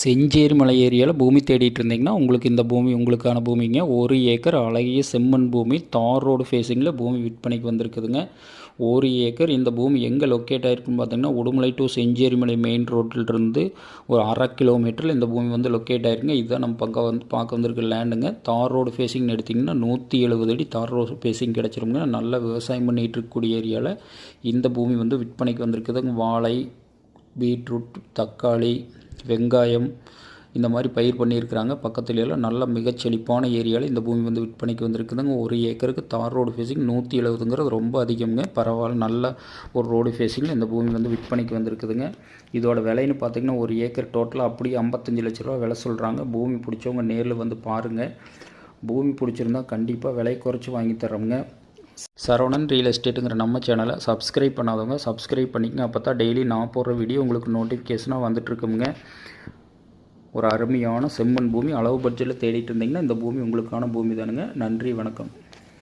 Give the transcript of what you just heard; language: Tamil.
செஞ்சேரி மலை ஏரியாவில் பூமி தேடிட்டு இருந்தீங்கன்னா உங்களுக்கு இந்த பூமி உங்களுக்கான பூமிங்க. ஒரு ஏக்கர் அழகிய செம்மண் பூமி தார் ரோடு ஃபேஸிங்கில் பூமி விற்பனைக்கு வந்திருக்குதுங்க. ஒரு ஏக்கர் இந்த பூமி எங்கே லொக்கேட் ஆகிருக்குன்னு பார்த்தீங்கன்னா உடுமலை டு செஞ்சேரிமலை மெயின் ரோட்டிலிருந்து ஒரு அரை கிலோமீட்டரில் இந்த பூமி வந்து லொக்கேட் ஆகிருங்க இதுதான் நம்ம பக்கம் வந்து பார்க்க வந்திருக்க லேண்டுங்க தார் ரோடு ஃபேஸிங்னு எடுத்திங்கன்னா நூற்றி எழுபது அடி தார் ரோடு ஃபேஸிங் கிடச்சிருங்க. நல்ல விவசாயம் பண்ணிகிட்டு இருக்கக்கூடிய ஏரியாவில் இந்த பூமி வந்து விற்பனைக்கு வந்திருக்குதுங்க. வாழை பீட்ரூட் தக்காளி வெங்காயம் இந்த மாதிரி பயிர் பண்ணியிருக்கிறாங்க. பக்கத்துல எல்லாம் நல்ல மிகச் செழிப்பான ஏரியாவில் இந்த பூமி வந்து விற்பனைக்கு வந்திருக்குதுங்க. ஒரு ஏக்கருக்கு தார் ரோடு ஃபேஸிங் நூற்றி எழுபதுங்கிறது ரொம்ப அதிகம்ங்க. பரவாயில்ல நல்ல ஒரு ரோடு ஃபேஸிங்கில் இந்த பூமி வந்து விற்பனைக்கு வந்திருக்குதுங்க. இதோட விலைன்னு பார்த்தீங்கன்னா ஒரு ஏக்கர் டோட்டலாக அப்படியே ஐம்பத்தஞ்சு லட்ச ரூபா விலை சொல்கிறாங்க பூமி பிடிச்சவங்க நேரில் வந்து பாருங்கள் பூமி பிடிச்சிருந்தா கண்டிப்பாக விலை குறைச்சி வாங்கி தரோங்க சரவணன் ரியல் எஸ்டேட்டுங்கிற நம்ம சேனலை சப்ஸ்கிரைப் பண்ணாதவங்க சப்ஸ்கிரைப் பண்ணிக்கங்க. அப்போ தான் டெய்லி நான் போடுற வீடியோ உங்களுக்கு நோட்டிஃபிகேஷனாக வந்துட்டுருக்குங்க ஒரு அருமையான செம்மண் பூமி அளவு பட்ஜெட்டில் தேடிட்டு இருந்தீங்கன்னா இந்த பூமி உங்களுக்கான பூமி தானுங்க. நன்றி வணக்கம்.